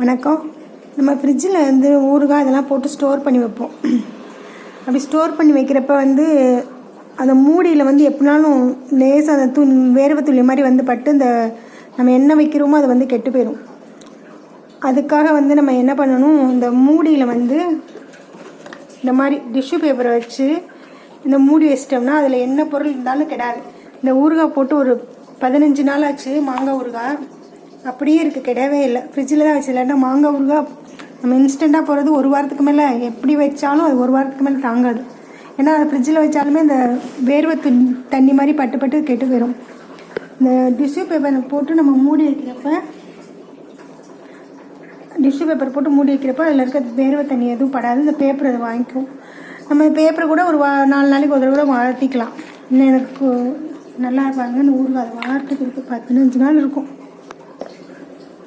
வணக்கம். நம்ம ஃப்ரிட்ஜில் வந்து ஊறுகாய் இதெல்லாம் போட்டு ஸ்டோர் பண்ணி வைப்போம். அப்படி ஸ்டோர் பண்ணி வைக்கிறப்ப வந்து அந்த மூடியில் வந்து எப்படினாலும் லேசாக அந்த துணி வேர்வை துளி மாதிரி வந்து பட்டு இந்த நம்ம என்ன வைக்கிறோமோ அது வந்து கெட்டு போயிடும் அதுக்காக வந்து நம்ம என்ன பண்ணணும் இந்த மூடியில் வந்து இந்த மாதிரி டிஷ்யூ பேப்பரை வச்சு இந்த மூடி வச்சிட்டோம்னா அதில் என்ன பொருள் இருந்தாலும் கெடாது. இந்த ஊறுகாய் போட்டு ஒரு பதினஞ்சு நாள் ஆச்சு மாங்காய் ஊறுகாய். அப்படியே இருக்குது கிடையவே இல்லை. ஃப்ரிட்ஜில் தான் வச்சு மாங்காய் ஊறுகாய் நம்ம இன்ஸ்டண்ட்டாக போகிறது ஒரு வாரத்துக்கு மேலே எப்படி வச்சாலும் அது ஒரு வாரத்துக்கு மேலே தாங்காது. ஏன்னா அது ஃப்ரிட்ஜில் வச்சாலுமே இந்த வேர்வை தண்ணி மாதிரி பட்டு பட்டு கெட்டு போயிடும் இந்த டிஷ்யூ பேப்பரை போட்டு நம்ம மூடி வைக்கிறப்ப டிஷ்யூ பேப்பர் போட்டு மூடி வைக்கிறப்ப அதில் இருக்க வேர்வை தண்ணி எதுவும் படாது. இந்த பேப்பர் அதை வாங்கிக்கும். நம்ம பேப்பரை கூட ஒரு வா நாலு நாளைக்கு ஒரு தடவை கூட வளர்த்திக்கலாம் இன்னும் எனக்கு நல்லா இருப்பாங்க. இந்த அதை அதை வளர்த்துக்கு பதினஞ்சு நாள் இருக்கும்.